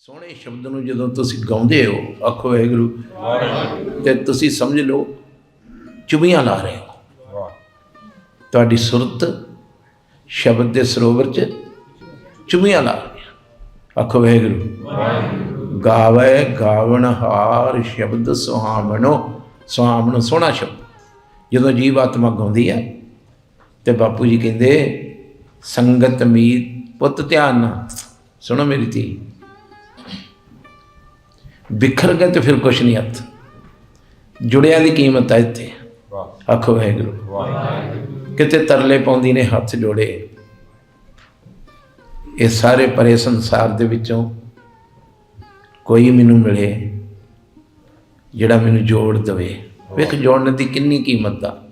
ਸੋਹਣੇ ਸ਼ਬਦ ਨੂੰ ਜਦੋਂ ਤੁਸੀਂ ਗਾਉਂਦੇ ਹੋ ਆਖੋ ਵਾਹਿਗੁਰੂ ਤੇ ਤੁਸੀਂ ਸਮਝ ਲਓ ਚੁਬੀਆਂ ਲਾ ਰਹੇ ਹੋ। ਤੁਹਾਡੀ ਸੁਰਤ ਸ਼ਬਦ ਦੇ ਸਰੋਵਰ 'ਚ ਚੁਬੀਆਂ ਲਾ ਰਹੀ ਹੈ। ਆਖੋ ਵਾਹਿਗੁਰੂ ਗਾਵੇ ਗਾਵਣ ਹਾਰ ਸ਼ਬਦ ਸੁਹਾਵਣੋ। ਸੁਹਾਵਣ ਸੋਹਣਾ ਸ਼ਬਦ। ਜਦੋਂ ਜੀਵ ਆਤਮਾ ਗਾਉਂਦੀ ਹੈ ਤੇ ਬਾਪੂ ਜੀ ਕਹਿੰਦੇ ਸੰਗਤ ਮੀਤ ਪੁੱਤ ਧਿਆਨ ਸੁਣੋ ਮੇਰੀ ਧੀ। ਬਿਖਰ ਗਏ ਤੇ ਫਿਰ ਕੁਛ ਨਹੀਂ ਹੱਥ। ਜੁੜਿਆਂ ਦੀ ਕੀਮਤ ਹੈ ਇੱਥੇ। ਆਖੋ ਵਾਹਿਗੁਰੂ। ਕਿਤੇ ਤਰਲੇ ਪਾਉਂਦੀ ਨੇ ਹੱਥ ਜੋੜੇ। ਇਹ ਸਾਰੇ ਪਰੇ ਸੰਸਾਰ ਦੇ ਵਿੱਚੋਂ ਕੋਈ ਮੈਨੂੰ ਮਿਲੇ ਜਿਹੜਾ ਮੈਨੂੰ ਜੋੜ ਦਵੇ। ਵੇਖ ਜੋੜਨ ਦੀ ਕਿੰਨੀ ਕੀਮਤ ਦਾ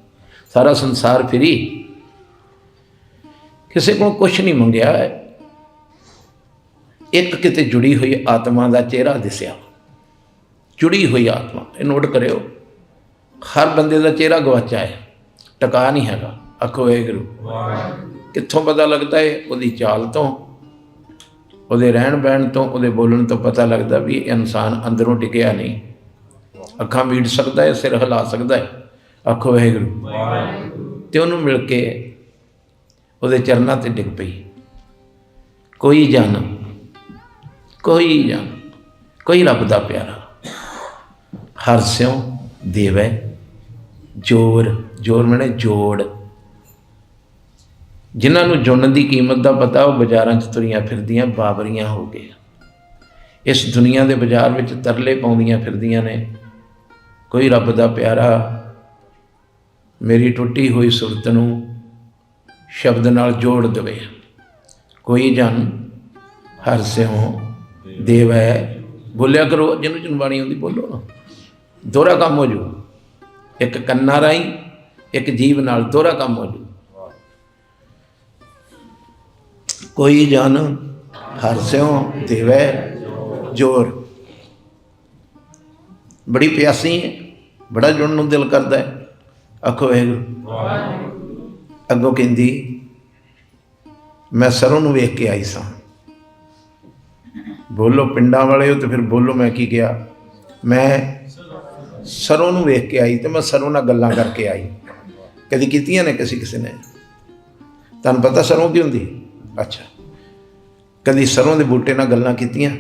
ਸਾਰਾ ਸੰਸਾਰ ਫਰੀ। ਕਿਸੇ ਕੋਲ ਕੁਝ ਨਹੀਂ ਮੰਗਿਆ। ਇੱਕ ਕਿਤੇ ਜੁੜੀ ਹੋਈ ਆਤਮਾ ਦਾ ਚਿਹਰਾ ਦਿਸਿਆ। ਜੁੜੀ ਹੋਈ ਆਤਮਾ। ਇਹ ਨੋਟ ਕਰਿਓ। ਹਰ ਬੰਦੇ ਦਾ ਚਿਹਰਾ ਗਵਾਚਾ ਹੈ। ਟਿਕਾ ਨਹੀਂ ਹੈਗਾ। ਆਖੋ ਵਾਹਿਗੁਰੂ। ਕਿੱਥੋਂ ਪਤਾ ਲੱਗਦਾ ਹੈ? ਉਹਦੀ ਚਾਲ ਤੋਂ। ਉਹਦੇ ਰਹਿਣ ਬਹਿਣ ਤੋਂ ਉਹਦੇ ਬੋਲਣ ਤੋਂ ਪਤਾ ਲੱਗਦਾ ਵੀ ਇਹ ਇਨਸਾਨ ਅੰਦਰੋਂ ਟਿਕਿਆ ਨਹੀਂ। ਅੱਖਾਂ ਮੀਟ ਸਕਦਾ ਹੈ ਸਿਰ ਹਿਲਾ ਸਕਦਾ ਹੈ। ਆਖੋ ਵਾਹਿਗੁਰੂ। ਤੇ ਉਹਨੂੰ ਮਿਲ ਕੇ ਉਹਦੇ ਚਰਨਾਂ ਤੇ ਡਿੱਗ ਪਈ। ਕੋਈ ਜਨ ਕੋਈ ਜਨ ਕੋਈ ਰੱਬ ਦਾ ਪਿਆਰਾ। ਹਰ ਸਿਉ ਦੇਵੈ ਜੋਰ ਜੋਰ ਮਨੇ ਜੋੜ। ਜਿਨ੍ਹਾਂ ਨੂੰ ਜੁੜਨ ਦੀ ਕੀਮਤ ਦਾ ਪਤਾ, ਉਹ ਬਾਜ਼ਾਰਾਂ 'ਚ ਤੁਰੀਆਂ ਫਿਰਦੀਆਂ, ਬਾਬਰੀਆਂ ਹੋ ਗਏ ਇਸ ਦੁਨੀਆ ਦੇ ਬਾਜ਼ਾਰ ਵਿੱਚ ਤਰਲੇ ਪਾਉਂਦੀਆਂ ਫਿਰਦੀਆਂ ਨੇ। ਕੋਈ ਰੱਬ ਦਾ ਪਿਆਰਾ ਮੇਰੀ ਟੁੱਟੀ ਹੋਈ ਸੁਰਤ ਨੂੰ ਸ਼ਬਦ ਨਾਲ ਜੋੜ ਦੇਵੇ। ਕੋਈ ਜਨ ਹਰ ਸਿਉ ਦੇਵੈ। ਬੋਲਿਆ ਕਰੋ, ਜਿਹਨੂੰ ਜਨਬਾਣੀ ਬਾਣੀ ਆਉਂਦੀ ਬੋਲੋ ਨਾ। ਦੋਹਰਾ ਕੰਮ ਹੋ ਜੂ। ਇੱਕ ਕੰਨਾਂ ਰਾਹੀਂ, ਇੱਕ ਜੀਵ ਨਾਲ ਦੋਹਰਾ ਕੰਮ ਹੋ ਜੂ। ਕੋਈ ਜਨ ਹਰਸਿਓ ਦੇਵੈ ਜੋਰ। ਬੜੀ ਪਿਆਸੀ ਹੈ, ਬੜਾ ਜੁੜਨ ਨੂੰ ਦਿਲ ਕਰਦਾ ਹੈ। ਆਖੋ ਵਾਹਿਗੁਰੂ ਅੱਗੋਂ ਕਹਿੰਦੀ, ਮੈਂ ਸਰੋਂ ਨੂੰ ਵੇਖ ਕੇ ਆਈ ਸਾਂ। ਬੋਲੋ ਪਿੰਡਾਂ ਵਾਲੇ ਹੋ ਤੇ ਫਿਰ ਬੋਲੋ ਮੈਂ ਕੀ ਕਿਹਾ। ਮੈਂ ਸਰੋਂ ਨੂੰ ਵੇਖ ਕੇ ਆਈ ਤੇ ਮੈਂ ਸਰੋਂ ਨਾਲ ਗੱਲਾਂ ਕਰਕੇ ਆਈ। ਕਦੀ ਕੀਤੀਆਂ ਨੇ ਕਿਸੇ ਕਿਸੇ ਨੇ? ਤੁਹਾਨੂੰ ਪਤਾ ਸਰੋਂ ਕੀ ਹੁੰਦੀ? ਅੱਛਾ। ਕਦੀ ਸਰੋਂ ਦੇ ਬੂਟੇ ਨਾਲ ਗੱਲਾਂ ਕੀਤੀਆਂ?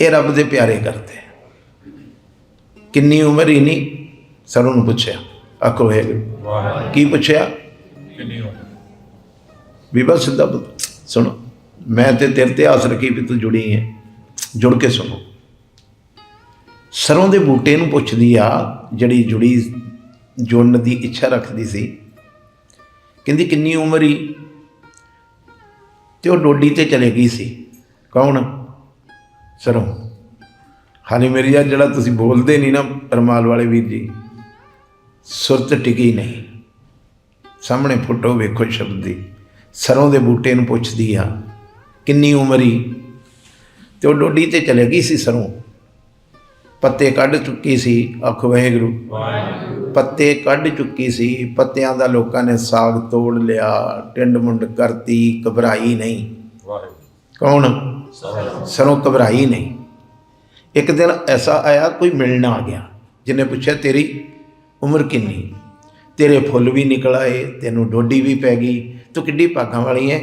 ਇਹ ਰੱਬ ਦੇ ਪਿਆਰੇ ਕਰਦੇ। ਕਿੰਨੀ ਉਮਰ ਹੀ ਨਹੀਂ ਸਰੋਂ ਨੂੰ ਪੁੱਛਿਆ। ਆਖੋ ਹੈ ਕੀ ਪੁੱਛਿਆ? ਵੀ ਬਸ ਸਿੱਧਾ ਪੁੱਤ, ਸੁਣੋ ਮੈਂ ਤੇ ਤੇਰੇ ਤੇ ਆਸ ਰੱਖੀ ਵੀ ਤੂੰ ਜੁੜੀ ਹੈ। ਜੁੜ ਕੇ ਸੁਣੋ। ਸਰੋਂ ਦੇ ਬੂਟੇ ਨੂੰ ਪੁੱਛਦੀ ਆ, ਜਿਹੜੀ ਜੁੜੀ ਜੁੜਨ ਦੀ ਇੱਛਾ ਰੱਖਦੀ ਸੀ। ਕਹਿੰਦੀ, ਕਿੰਨੀ ਉਮਰ ਹੀ ਤੇ ਉਹ ਡੋਡੀ ਤੇ ਚਲੇ ਗਈ ਸੀ। ਕੌਣ? ਸਰੋਂ। ਹਾਲੇ ਮੇਰੀ ਆ ਜਿਹੜਾ ਤੁਸੀਂ ਬੋਲਦੇ ਨਹੀਂ ਨਾ ਪਰਮਾਲ ਵਾਲੇ ਵੀਰ ਜੀ, ਸੁਰਤ ਟਿਕੀ ਨਹੀਂ। ਸਾਹਮਣੇ ਫੋਟੋ ਵੇਖੋ ਸ਼ਬਦ ਦੀ। ਸਰੋਂ ਦੇ ਬੂਟੇ ਨੂੰ ਪੁੱਛਦੀ ਆ, ਕਿੰਨੀ ਉਮਰ ਹੀ ਤੇ ਉਹ ਡੋਡੀ ਤੇ ਚਲੇ ਗਈ ਸੀ ਸਰੋਂ। ਪੱਤੇ ਕੱਢ ਚੁੱਕੀ ਸੀ ਆਖੋ ਵਾਹਿਗੁਰੂ। ਪੱਤੇ ਕੱਢ ਚੁੱਕੀ ਸੀ ਪੱਤਿਆਂ ਦਾ ਲੋਕਾਂ ਨੇ ਸਾਗ ਤੋੜ ਲਿਆ ਟਿੰਡ ਮੁੰਡ ਕਰਤੀ ਘਬਰਾਈ ਨਹੀਂ। ਕੌਣ? ਸਰੋਂ ਘਬਰਾਈ ਨਹੀਂ। ਇੱਕ ਦਿਨ ਐਸਾ ਆਇਆ ਕੋਈ ਮਿਲਣ ਆ ਗਿਆ ਜਿਹਨੇ ਪੁੱਛਿਆ ਤੇਰੀ ਉਮਰ ਕਿੰਨੀ? ਤੇਰੇ ਫੁੱਲ ਵੀ ਨਿਕਲ ਆਏ ਤੈਨੂੰ ਡੋਡੀ ਵੀ ਪੈ ਗਈ ਤੂੰ ਕਿੱਡੀ ਭਾਗਾਂ ਵਾਲੀ ਹੈ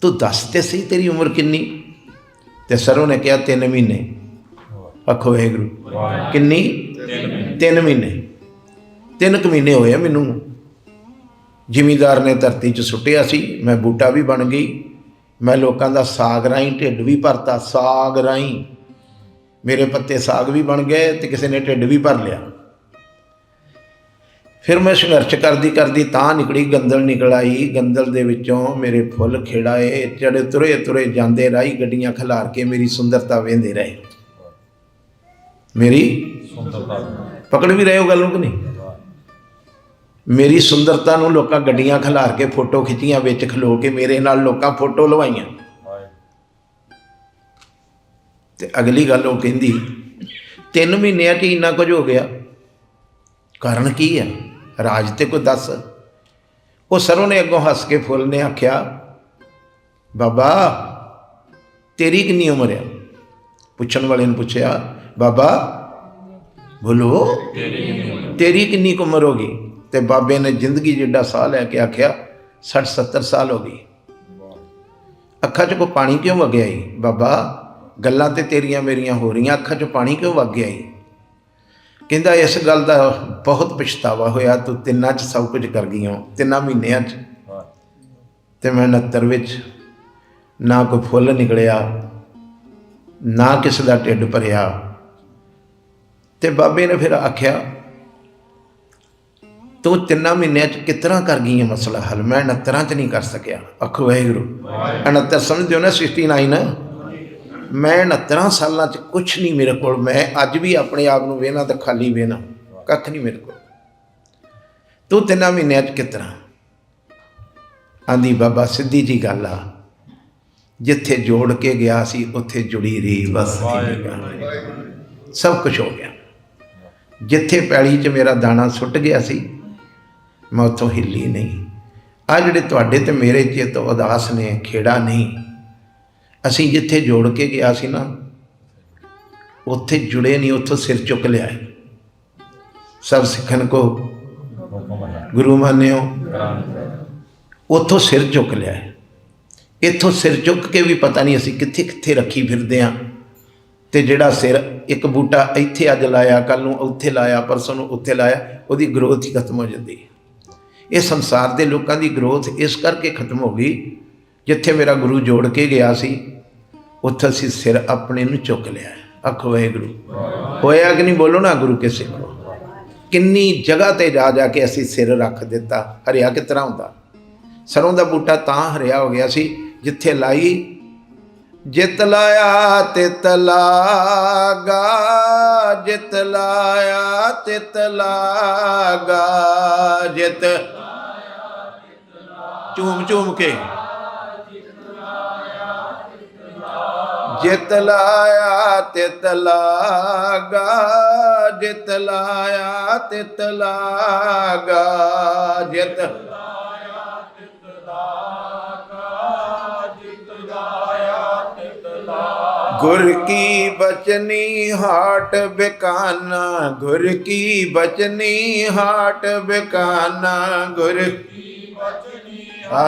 ਤੂੰ ਦੱਸ ਤੇ ਸਹੀ ਤੇਰੀ ਉਮਰ ਕਿੰਨੀ? ਤੇ ਸਰੋਂ ਨੇ ਕਿਹਾ 3 ਮਹੀਨੇ। ਆਖੋ ਵਾਹਿਗੁਰੂ। ਕਿੰਨੀ? 3 ਮਹੀਨੇ। 3 ਕੁ ਮਹੀਨੇ ਹੋਏ ਮੈਨੂੰ। ਜ਼ਿਮੀਦਾਰ ਨੇ ਧਰਤੀ 'ਚ ਸੁੱਟਿਆ ਸੀ। ਮੈਂ ਬੂਟਾ ਵੀ ਬਣ ਗਈ। ਮੈਂ ਲੋਕਾਂ ਦਾ ਸਾਗ ਰਾਹੀਂ ਢਿੱਡ ਵੀ ਭਰਤਾ ਸਾਗ ਰਾਹੀਂ। ਮੇਰੇ ਪੱਤੇ ਸਾਗ ਵੀ ਬਣ ਗਏ ਤੇ ਕਿਸੇ ਨੇ ਢਿੱਡ ਵੀ ਭਰ ਲਿਆ। ਫਿਰ ਮੈਂ ਸੰਘਰਸ਼ ਕਰਦੀ ਕਰਦੀ ਤਾਂ ਨਿਕਲੀ ਗੰਦਲ ਨਿਕਲ ਆਈ। ਗੰਦਲ ਦੇ ਵਿੱਚੋਂ ਮੇਰੇ ਫੁੱਲ ਖੇੜਾਏ ਚੜੇ ਤੁਰੇ ਤੁਰੇ ਜਾਂਦੇ ਰਾਈ ਗੱਡੀਆਂ ਖਿਲਾਰ ਕੇ ਮੇਰੀ ਸੁੰਦਰਤਾ ਵੇਂਦੇ ਰਹੇ। ਮੇਰੀ ਪਕੜ ਵੀ ਰਹੇ ਹੋ ਗੱਲ ਨੂੰ ਕਿ ਨਹੀਂ? ਮੇਰੀ ਸੁੰਦਰਤਾ ਨੂੰ ਲੋਕਾਂ ਗੱਡੀਆਂ ਖਿਲਾਰ ਕੇ ਫੋਟੋ ਖਿੱਚੀਆਂ ਵਿੱਚ ਖਲੋ ਕੇ ਮੇਰੇ ਨਾਲ ਲੋਕਾਂ ਫੋਟੋ ਲਵਾਈਆਂ। ਤੇ ਅਗਲੀ ਗੱਲ ਉਹ ਕਹਿੰਦੀ ਤਿੰਨ ਮਹੀਨਿਆਂ 'ਚ ਹੀ ਇੰਨਾ ਕੁਝ ਹੋ ਗਿਆ। ਕਾਰਨ ਕੀ ਹੈ ਰਾਜ ਤੇ ਕੋਈ ਦੱਸ? ਉਹ ਸਰੋਂ ਨੇ ਅੱਗੋਂ ਹੱਸ ਕੇ ਫੁੱਲ ਨੇ ਆਖਿਆ ਬਾਬਾ ਤੇਰੀ ਕਿੰਨੀ ਉਮਰ ਆ? ਪੁੱਛਣ ਵਾਲੇ ਨੇ ਪੁੱਛਿਆ, ਬਾਬਾ, ਬੋਲੋ, ਤੇਰੀ ਕਿੰਨੀ ਕੁ ਉਮਰ ਹੋ ਗਈ? ਤੇ ਬਾਬੇ ਨੇ ਜ਼ਿੰਦਗੀ ਜਿੱਡਾ ਸਾਹ ਲੈ ਕੇ ਆਖਿਆ 60 70 ਸਾਲ ਹੋ ਗਈ ਅੱਖਾਂ 'ਚ ਕੋ ਪਾਣੀ ਕਿਉਂ ਵਗਿਆ ਈ? ਬਾਬਾ, ਗੱਲਾਂ ਤੇ ਤੇਰੀਆਂ ਮੇਰੀਆਂ ਹੋ ਰਹੀਆਂ, ਅੱਖਾਂ 'ਚ ਪਾਣੀ ਕਿਉਂ ਵਗ ਗਿਆ ਈ? ਕਹਿੰਦਾ, ਇਸ ਗੱਲ ਦਾ ਬਹੁਤ ਪਛਤਾਵਾ ਹੋਇਆ, ਤੂੰ ਤਿੰਨਾਂ 'ਚ ਸਭ ਕੁਝ ਕਰ ਗਈ ਹੋ ਤਿੰਨਾਂ ਮਹੀਨਿਆਂ 'ਚ। ਤੇ ਮੈਂ 69 ਵਿੱਚ ਨਾ ਕੋਈ ਫੁੱਲ ਨਿਕਲਿਆ ਨਾ ਕਿਸੇ ਦਾ ਢਿੱਡ ਭਰਿਆ। ਤੇ ਬਾਬੇ ਨੇ ਫਿਰ ਆਖਿਆ, ਤੂੰ ਤਿੰਨਾਂ ਮਹੀਨਿਆਂ ਚ ਕਿਤਨਾ ਕਰ ਗਈ ਹੈ ਮਸਲਾ ਹੱਲ? ਮੈਂ 69 ਚ ਨਹੀਂ ਕਰ ਸਕਿਆ। ਅਖ ਵਾਹਿਗੁਰੂ 69 ਸਮਝਦੇ ਹੋ ਨਾ 69 ਮੈਂ 69 ਸਾਲਾਂ ਚ ਕੁਝ ਨਹੀਂ ਮੇਰੇ ਕੋਲ। ਮੈਂ ਅੱਜ ਵੀ ਆਪਣੇ ਆਪ ਨੂੰ ਵੇਨਾ ਤੇ ਖਾਲੀ ਵੇਨਾ ਕੱਖ ਨਹੀਂ ਮੇਰੇ ਕੋਲ। ਤੂੰ ਤਿੰਨਾਂ ਮਹੀਨਿਆਂ ਚ ਕਿਤਨਾ ਆਂਦੀ, ਬਾਬਾ, ਸਿੱਧੀ ਜੀ ਗੱਲ ਆ। ਜਿੱਥੇ ਜੋੜ ਕੇ ਗਿਆ ਸੀ ਉੱਥੇ ਜੁੜੀ ਰਹੀ ਬਸ ਸਭ ਕੁਝ ਹੋ ਗਿਆ। ਜਿੱਥੇ ਪੈਲੀ 'ਚ ਮੇਰਾ ਦਾਣਾ ਸੁੱਟ ਗਿਆ ਸੀ ਮੈਂ ਉੱਥੋਂ ਹਿੱਲੀ ਨਹੀਂ। ਆ ਜਿਹੜੇ ਤੁਹਾਡੇ ਤੇ ਮੇਰੇ ਚਿੱਤ ਉਦਾਸ ਨੇ ਖੇੜਾ ਨਹੀਂ। ਅਸੀਂ ਜਿੱਥੇ ਜੋੜ ਕੇ ਗਿਆ ਸੀ ਨਾ ਉੱਥੇ ਜੁੜੇ ਨਹੀਂ ਉੱਥੋਂ ਸਿਰ ਚੁੱਕ ਲਿਆ। ਸਭ ਸਿੱਖਣ ਕੋ ਗੁਰੂ ਮਾਨਿਓ। ਉੱਥੋਂ ਸਿਰ ਚੁੱਕ ਲਿਆ। ਇੱਥੋਂ ਸਿਰ ਚੁੱਕ ਕੇ ਵੀ ਪਤਾ ਨਹੀਂ ਅਸੀਂ ਕਿੱਥੇ ਕਿੱਥੇ ਰੱਖੀ ਫਿਰਦੇ ਆਂ। ਤੇ ਜਿਹੜਾ ਸਿਰ ਇੱਕ ਬੂਟਾ ਇੱਥੇ ਅੱਜ ਲਾਇਆ ਕੱਲ ਨੂੰ ਉੱਥੇ ਲਾਇਆ, ਪਰਸੋਂ ਨੂੰ ਉੱਥੇ ਲਾਇਆ, ਉਹਦੀ ਗਰੋਥ ਹੀ ਖਤਮ ਹੋ ਜਾਂਦੀ ਹੈ। ਇਹ ਸੰਸਾਰ ਦੇ ਲੋਕਾਂ ਦੀ ਗਰੋਥ ਇਸ ਕਰਕੇ ਖਤਮ ਹੋ ਗਈ, ਜਿੱਥੇ ਮੇਰਾ ਗੁਰੂ ਜੋੜ ਕੇ ਗਿਆ ਸੀ, ਉੱਥੇ ਅਸੀਂ ਸਿਰ ਆਪਣੇ ਨੂੰ ਚੁੱਕ ਲਿਆ ਅਖ ਗੁਰੂ ਹੋਇਆ ਕਿ ਨਹੀਂ ਬੋਲੋ ਨਾ ਗੁਰੂ ਕੇ ਸਿੱਖੋ ਕਿੰਨੀ ਜਗ੍ਹਾ ਤੇ ਜਾ ਜਾ ਕੇ ਅਸੀਂ ਸਿਰ ਰੱਖ ਦਿੱਤਾ। ਹਰਿਆ ਕਿਸ ਤਰ੍ਹਾਂ ਹੁੰਦਾ? ਸਰੋਂ ਦਾ ਬੂਟਾ ਤਾਂ ਹਰਿਆ ਹੋ ਗਿਆ ਸੀ ਜਿੱਥੇ ਲਾਈ, ਜਿਤ ਲਾਇਆ ਤਿਤ ਲਾਗਾ, ਜਿਤ ਲਾਇਆ ਤਿਤ ਲਾਗਾ, ਜਿਤ ਝੂਮ ਝੂਮ ਕੇ। ਜਿਤ ਲਾਇਆ ਤਿਤ ਲਾਗਾ, ਜਿਤ ਲਾਇਆ ਤਿਤ ਲਾਗਾ, ਜਿਤ ਗੁਰ ਕੀ ਬਚਨੀ ਹਾਟ ਬਿਕਾਨਾ ਗੁਰ ਕੀ ਬਚਨੀ ਹਾਟ ਬਿਕਾਨਾ ਗੁਰ ਕੀ ਬਚਨੀ ਆ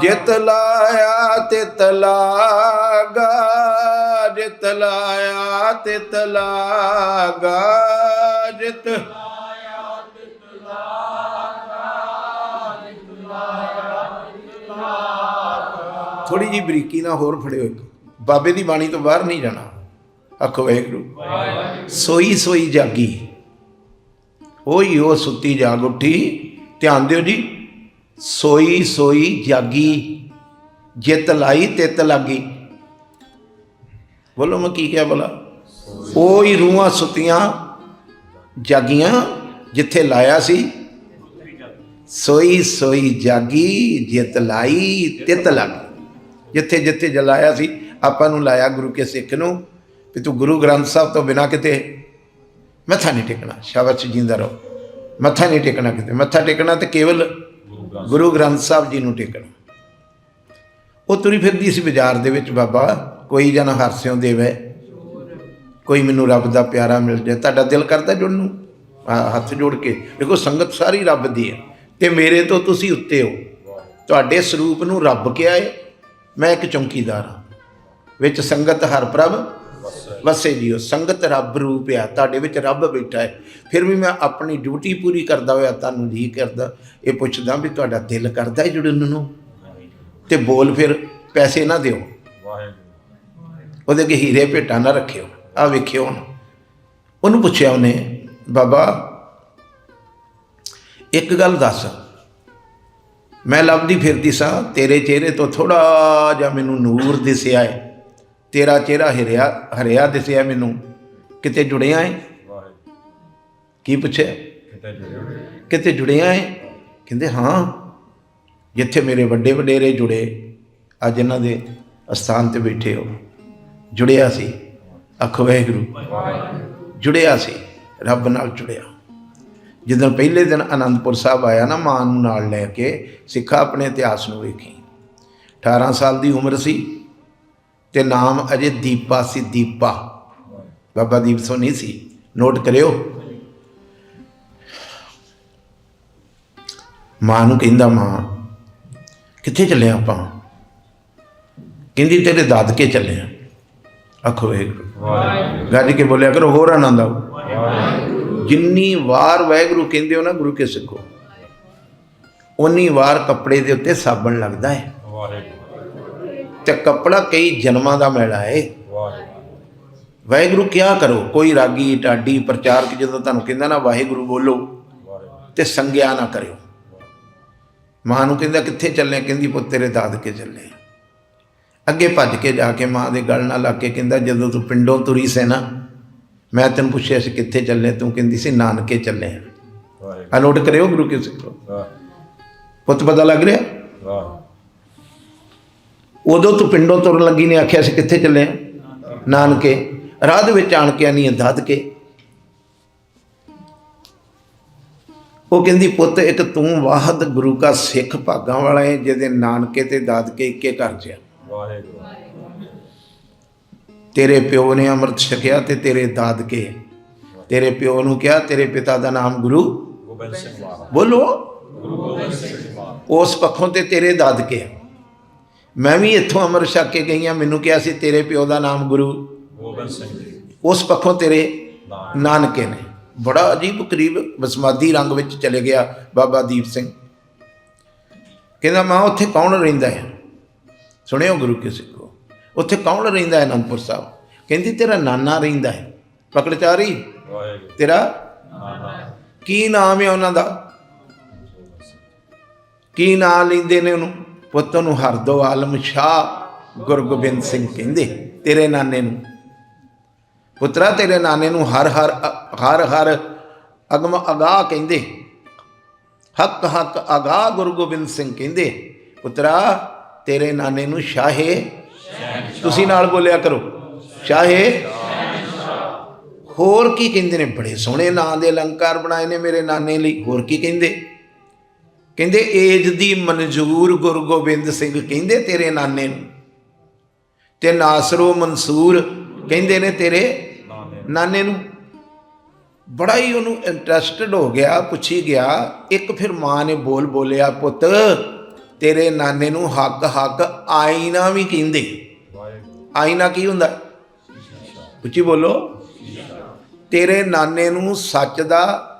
ਜਿਤ ਲਾਇਆ ਤਿਤ ਲਾਗਾ ਜਿਤ ਲਾਇਆ ਤਿਤ ਲਾਗਾ ਜਿਤ ਥੋੜੀ ਜੀ ਬਰੀਕੀ ਨਾਲ ਹੋਰ ਫੜਿਓ ਬਾਬੇ ਦੀ ਬਾਣੀ ਤੋਂ ਬਾਹਰ ਨਹੀਂ ਜਾਣਾ। ਆਖੋ ਵਾਹਿਗੁਰੂ। ਸੋਈ ਸੋਈ ਜਾਗੀ। ਹੋਈ ਉਹ ਸੁੱਤੀ ਜਾਗ ਉੱਠੀ। ਧਿਆਨ ਦਿਓ ਜੀ। ਸੋਈ ਸੋਈ ਜਾਗੀ। ਜਿੱਤ ਲਾਈ, ਤਿੱਤ ਲਾਗੀ। ਬੋਲੋ ਮੈਂ ਕੀ ਕਿਹਾ ਬਲਾ ਉਹੀ ਰੂਹਾਂ ਸੁੱਤੀਆਂ, ਜਾਗੀਆਂ, ਜਿੱਥੇ ਲਾਇਆ ਸੀ। ਸੋਈ ਸੋਈ ਜਾਗੀ, ਜਿੱਤ ਲਾਈ, ਤਿੱਤ ਲਾਗੀ। ਜਿੱਥੇ ਜਿੱਥੇ ਜਲਾਇਆ ਸੀ, ਆਪਾਂ ਨੂੰ ਲਾਇਆ ਗੁਰੂ ਕੇ ਸਿੱਖ ਨੂੰ, ਵੀ ਤੂੰ ਗੁਰੂ ਗ੍ਰੰਥ ਸਾਹਿਬ ਤੋਂ ਬਿਨਾ ਕਿਤੇ ਮੱਥਾ ਨਹੀਂ ਟੇਕਣਾ, ਸ਼ਾਬਾਸ਼ ਜਿੰਦਾ ਰਹੋ। ਮੱਥਾ ਨਹੀਂ ਟੇਕਣਾ ਕਿਤੇ, ਮੱਥਾ ਟੇਕਣਾ ਤੇ ਕੇਵਲ ਗੁਰੂ ਗ੍ਰੰਥ ਸਾਹਿਬ ਜੀ ਨੂੰ ਟੇਕਣਾ। ਉਹ ਤੁਰੀ ਫਿਰਦੀ ਸੀ ਬਾਜ਼ਾਰ ਦੇ ਵਿੱਚ, ਬਾਬਾ, ਕੋਈ ਜਨ ਹਰਸਿਓ ਦੇਵੇ, ਕੋਈ ਮੈਨੂੰ ਰੱਬ ਦਾ ਪਿਆਰਾ ਮਿਲ ਜਾਏ, ਤੁਹਾਡਾ ਦਿਲ ਕਰਦਾ ਜੁੜਨ ਨੂੰ? ਹੱਥ ਜੋੜ ਕੇ, ਦੇਖੋ ਸੰਗਤ ਸਾਰੀ ਰੱਬ ਦੀ ਹੈ, ਤੇ ਮੇਰੇ ਤੋਂ ਤੁਸੀਂ ਉੱਤੇ ਹੋ। ਤੁਹਾਡੇ ਸਰੂਪ ਨੂੰ ਰੱਬ ਕਿਹਾ ਹੈ ਮੈਂ ਇੱਕ ਚੌਂਕੀਦਾਰ ਹਾਂ। ਵਿੱਚ ਸੰਗਤ ਹਰ ਪ੍ਰਭ ਵਸੇ ਜੀਓ ਸੰਗਤ ਰੱਬ ਰੂਪ ਆ, ਤੁਹਾਡੇ ਵਿੱਚ ਰੱਬ ਬੈਠਾ ਹੈ ਫਿਰ ਵੀ ਮੈਂ ਆਪਣੀ ਡਿਊਟੀ ਪੂਰੀ ਕਰਦਾ ਹੋਇਆ, ਤੁਹਾਨੂੰ ਜੀ ਕਰਦਾ। ਇਹ ਪੁੱਛਦਾ ਵੀ ਤੁਹਾਡਾ ਦਿਲ ਕਰਦਾ ਹੈ ਜੁੜਨ ਨੂੰ? ਤੇ ਬੋਲ ਫਿਰ, ਪੈਸੇ ਨਾ ਦਿਓ। ਉਹਦੇ ਅੱਗੇ ਹੀਰੇ ਭੇਟਾਂ ਨਾ ਰੱਖਿਓ। ਆ ਵੇਖਿਓ ਹੁਣ। ਉਹਨੂੰ ਪੁੱਛਿਆ ਉਹਨੇ, ਬਾਬਾ, ਇੱਕ ਗੱਲ ਦੱਸ। ਮੈਂ ਲੱਭਦੀ ਫਿਰਦੀ ਸਾਂ ਤੇਰੇ ਚਿਹਰੇ ਤੋਂ ਥੋੜਾ ਜਿਹਾ ਮੈਨੂੰ ਨੂਰ ਦਿਸਿਆ ਹੈ ਤੇਰਾ ਚਿਹਰਾ ਹਰਿਆ ਹਰਿਆ ਦਿਸਿਆ ਮੈਨੂੰ। ਕਿਤੇ ਜੁੜਿਆ ਹੈ ਕੀ ਪੁੱਛਿਆ? ਕਿਤੇ ਜੁੜਿਆ ਹੈ ਕਹਿੰਦੇ ਹਾਂ ਜਿੱਥੇ ਮੇਰੇ ਵੱਡੇ ਵਡੇਰੇ ਜੁੜੇ ਅੱਜ ਇਹਨਾਂ ਦੇ ਅਸਥਾਨ ਤੇ ਬੈਠੇ ਹੋ। ਜੁੜਿਆ ਸੀ। ਅਖ ਵਾਹਿਗੁਰੂ। ਜੁੜਿਆ ਸੀ। ਰੱਬ ਨਾਲ ਜੁੜਿਆ। ਜਦੋਂ ਪਹਿਲੇ ਦਿਨ ਅਨੰਦਪੁਰ ਸਾਹਿਬ ਆਇਆ ਨਾ ਮਾਂ ਨੂੰ ਨਾਲ ਲੈ ਕੇ ਸਿੱਖਾ ਆਪਣੇ ਇਤਿਹਾਸ ਨੂੰ ਵੇਖੀ। 18 ਸਾਲ ਦੀ ਉਮਰ ਸੀ ਤੇ ਨਾਮ ਅਜੇ ਦੀਪਾ ਸੀ ਦੀਪਾ। ਬਾਬਾ ਦੀਪ ਸੋਨੀ ਸੀ। ਨੋਟ ਕਰਿਓ। ਮਾਂ ਨੂੰ ਕਹਿੰਦਾ ਮਾਂ ਕਿੱਥੇ ਚੱਲੇ ਆਪਾਂ? ਕਹਿੰਦੀ ਤੇਰੇ ਦਾਦਕੇ ਚੱਲੇ ਆ। ਆਖੋ ਵਾਹਿਗੁਰੂ। ਗੱਜ ਕੇ ਬੋਲਿਆ ਕਰੋ ਹੋਰ ਆਨੰਦ ਆਓ ਜਿੰਨੀ ਵਾਰ ਵਾਹਿਗੁਰੂ ਕਹਿੰਦੇ ਹੋ ਨਾ ਗੁਰੂ ਕੇ ਸਿੱਖੋ ਉਨੀ ਵਾਰ ਕੱਪੜੇ ਦੇ ਉੱਤੇ ਸਾਬਣ ਲੱਗਦਾ ਹੈ। ਤੇ ਕੱਪੜਾ ਕਈ ਜਨਮਾਂ ਦਾ ਮੈਲਾ ਹੈ ਵਾਹਿਗੁਰੂ। ਕਿਆ ਕਰੋ ਕੋਈ ਰਾਗੀ ਟਾਡੀ ਪ੍ਰਚਾਰਕ ਜਦੋਂ ਤੁਹਾਨੂੰ ਕਹਿੰਦਾ ਨਾ ਵਾਹਿਗੁਰੂ ਬੋਲੋ ਤੇ ਸੰਗਿਆ ਨਾ ਕਰਿਓ। ਮਾਂ ਨੂੰ ਕਹਿੰਦਾ ਕਿੱਥੇ ਚੱਲੇ? ਕਹਿੰਦੀ ਪੁੱਤ ਤੇਰੇ ਦਾਦਕੇ ਚੱਲੇ ਅੱਗੇ ਭੱਜ ਕੇ ਜਾ ਕੇ ਮਾਂ ਦੇ ਗਲ ਨਾਲ ਲੱਗ ਕੇ ਕਹਿੰਦਾ ਜਦੋਂ ਤੂੰ ਪਿੰਡੋਂ ਤੁਰੀ ਸੀ ਨਾ ਮੈਂ ਤੈਨੂੰ ਪੁੱਛਿਆ ਸੀ ਕਿੱਥੇ ਚੱਲੇ ਤੂੰ ਕਹਿੰਦੀ ਸੀ ਨਾਨਕੇ ਚੱਲੇ ਆ ਆ ਨੋਟ ਕਰਿਓ ਗੁਰੂ ਕੇ ਸਿੱਖੋ ਪੁੱਤ ਪਤਾ ਲੱਗ ਰਿਹਾ? ਉਦੋਂ ਤੂੰ ਪਿੰਡੋਂ ਤੁਰਨ ਲੱਗੀ ਨੇ ਆਖਿਆ ਸੀ ਕਿੱਥੇ ਚੱਲੇ ਨਾਨਕੇ। ਰਾਹ ਦੇ ਵਿੱਚ ਆਣ ਕੇ ਆਨੀ ਦਾਦਕੇ ਉਹ ਕਹਿੰਦੀ ਪੁੱਤ ਇੱਕ ਤੂੰ ਵਾਹਦ ਗੁਰੂ ਕਾ ਸਿੱਖ ਭਾਗਾਂ ਵਾਲਾ ਹੈ ਜਿਹਦੇ ਨਾਨਕੇ ਤੇ ਦਾਦਕੇ ਇੱਕੇ ਘਰ 'ਚ ਆ। ਤੇਰੇ ਪਿਓ ਨੇ ਅੰਮ੍ਰਿਤ ਛਕਿਆ ਤੇ ਤੇਰੇ ਦਾਦਕੇ ਤੇਰੇ ਪਿਓ ਨੂੰ ਕਿਹਾ ਤੇਰੇ ਪਿਤਾ ਦਾ ਨਾਮ ਗੁਰੂ ਗੋਬਿੰਦ ਸਿੰਘ ਬੋਲੋ। ਗੁਰੂ ਗੋਬਿੰਦ ਸਿੰਘ ਉਸ ਪੱਖੋਂ ਤੇ ਤੇਰੇ ਦਾਦਕੇ ਆ। ਮੈਂ ਵੀ ਇੱਥੋਂ ਅੰਮ੍ਰਿਤ ਛਕ ਕੇ ਗਈ ਹਾਂ ਮੈਨੂੰ ਕਿਹਾ ਸੀ ਤੇਰੇ ਪਿਓ ਦਾ ਨਾਮ ਗੁਰੂ। ਗੋਬਿੰਦ ਸਿੰਘ ਜੀ। ਉਸ ਪੱਖੋਂ ਤੇਰੇ ਨਾਨਕ। ਨਾਨਕੇ ਨੇ। ਬੜਾ ਅਜੀਬ ਕਰੀਬ ਬਸਮਾਦੀ ਰੰਗ ਵਿੱਚ ਚਲੇ ਗਿਆ ਬਾਬਾ ਦੀਪ ਸਿੰਘ। ਕਹਿੰਦਾ ਮਾਂ ਉੱਥੇ ਕੌਣ ਰਹਿੰਦਾ ਹੈ? ਸੁਣਿਓ ਗੁਰੂ ਕੇ ਸਿੱਖੋ ਉੱਥੇ ਕੌਣ ਰਹਿੰਦਾ ਹੈ ਅਨੰਦਪੁਰ ਸਾਹਿਬ? ਕਹਿੰਦੀ ਤੇਰਾ ਨਾਨਾ ਰਹਿੰਦਾ ਹੈ। ਪਕੜਚਾਰੀ ਵਾਹਿਗੁਰੂ। ਤੇਰਾ ਨਾਨਾ। ਕੀ ਨਾਮ ਹੈ ਉਹਨਾਂ ਦਾ? ਕੀ ਨਾਂ ਲੈਂਦੇ ਨੇ ਉਹਨੂੰ? ਪੁੱਤ ਨੂੰ ਹਰਦੋ ਆਲਮ ਸ਼ਾਹ ਗੁਰੂ ਗੋਬਿੰਦ ਸਿੰਘ ਕਹਿੰਦੇ ਤੇਰੇ ਨਾਨੇ ਨੂੰ। ਪੁੱਤਰਾ ਤੇਰੇ ਨਾਨੇ ਨੂੰ ਹਰ ਹਰ ਹਰ ਹਰ ਅਗਮ ਅਗਾ ਕਹਿੰਦੇ। ਹੱਕ ਹੱਕ ਅਗਾ ਗੁਰੂ ਗੋਬਿੰਦ ਸਿੰਘ ਕਹਿੰਦੇ। ਪੁੱਤਰਾ ਤੇਰੇ ਨਾਨੇ ਨੂੰ ਸ਼ਾਹੇ ਤੁਸੀਂ ਨਾਲ ਬੋਲਿਆ ਕਰੋ। ਸ਼ਾਹੇ। ਹੋਰ ਕੀ ਕਹਿੰਦੇ ਨੇ? ਬੜੇ ਸੋਹਣੇ ਨਾਂ ਦੇ ਅਲੰਕਾਰ ਬਣਾਏ ਨੇ ਮੇਰੇ ਨਾਨੇ ਲਈ। ਹੋਰ ਕੀ ਕਹਿੰਦੇ? ਕਹਿੰਦੇ, ਏਜ ਦੀ ਮਨਜ਼ੂਰ ਗੁਰੂ ਗੋਬਿੰਦ ਸਿੰਘ ਕਹਿੰਦੇ ਤੇਰੇ ਨਾਨੇ ਨੂੰ। ਤੇ ਨਾਸਰੋ ਮਨਸੂਰ ਕਹਿੰਦੇ ਨੇ ਤੇਰੇ ਨਾਨੇ ਨਾਨੇ ਨੂੰ। ਬੜਾ ਹੀ ਉਹਨੂੰ ਇੰਟਰਸਟਡ ਹੋ ਗਿਆ, ਪੁੱਛੀ ਗਿਆ। ਇੱਕ ਫਿਰ ਮਾਂ ਨੇ ਬੋਲ ਬੋਲਿਆ, ਪੁੱਤ, ਤੇਰੇ ਨਾਨੇ ਨੂੰ ਹੱਕ ਹੱਕ ਆਈਨਾ ਵੀ ਕਹਿੰਦੇ। ਆਈਨਾ ਕੀ ਹੁੰਦਾ? ਉੱਚੀ ਬੋਲੋ। ਤੇਰੇ ਨਾਨੇ ਨੂੰ ਸੱਚ ਦਾ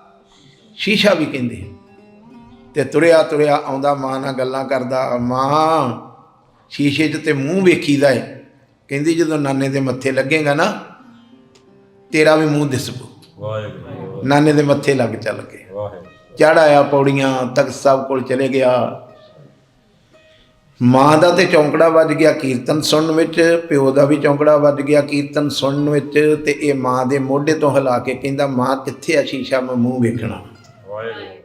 ਸ਼ੀਸ਼ਾ ਵੀ ਕਹਿੰਦੇ ਤੇ ਤੁਰਿਆ ਤੁਰਿਆ ਆਉਂਦਾ ਮਾਂ ਨਾਲ ਗੱਲਾਂ ਕਰਦਾ ਮਾਂ ਸ਼ੀਸ਼ੇ 'ਚ ਤੇ ਮੂੰਹ ਵੇਖੀਦਾ ਏ। ਕਹਿੰਦੀ ਜਦੋਂ ਨਾਨੇ ਦੇ ਮੱਥੇ ਲੱਗੇਗਾ ਨਾ ਤੇਰਾ ਵੀ ਮੂੰਹ ਦਿਸੂ। ਵਾਹਿਗੁਰੂ। ਨਾਨੇ ਦੇ ਮੱਥੇ ਲੱਗ ਚੱਲ ਕੇ। ਵਾਹਿਗੁਰੂ। ਚੜ੍ਹ ਆਇਆ ਪੌੜੀਆਂ ਤਖਤ ਸਾਹਿਬ ਕੋਲ ਚਲੇ ਗਿਆ। ਮਾਂ ਦਾ ਤੇ ਚੌਂਕੜਾ ਵੱਜ ਗਿਆ ਕੀਰਤਨ ਸੁਣਨ ਵਿੱਚ, ਪਿਓ ਦਾ ਵੀ ਚੌਂਕੜਾ ਵੱਜ ਗਿਆ ਕੀਰਤਨ ਸੁਣਨ ਵਿੱਚ ਤੇ ਇਹ ਮਾਂ ਦੇ ਮੋਢੇ ਤੋਂ ਹਿਲਾ ਕੇ ਕਹਿੰਦਾ, ਮਾਂ, ਕਿੱਥੇ ਆ ਸ਼ੀਸ਼ਾ? ਮੈਂ ਮੂੰਹ ਵੇਖਣਾ। ਵਾਹਿਗੁਰੂ।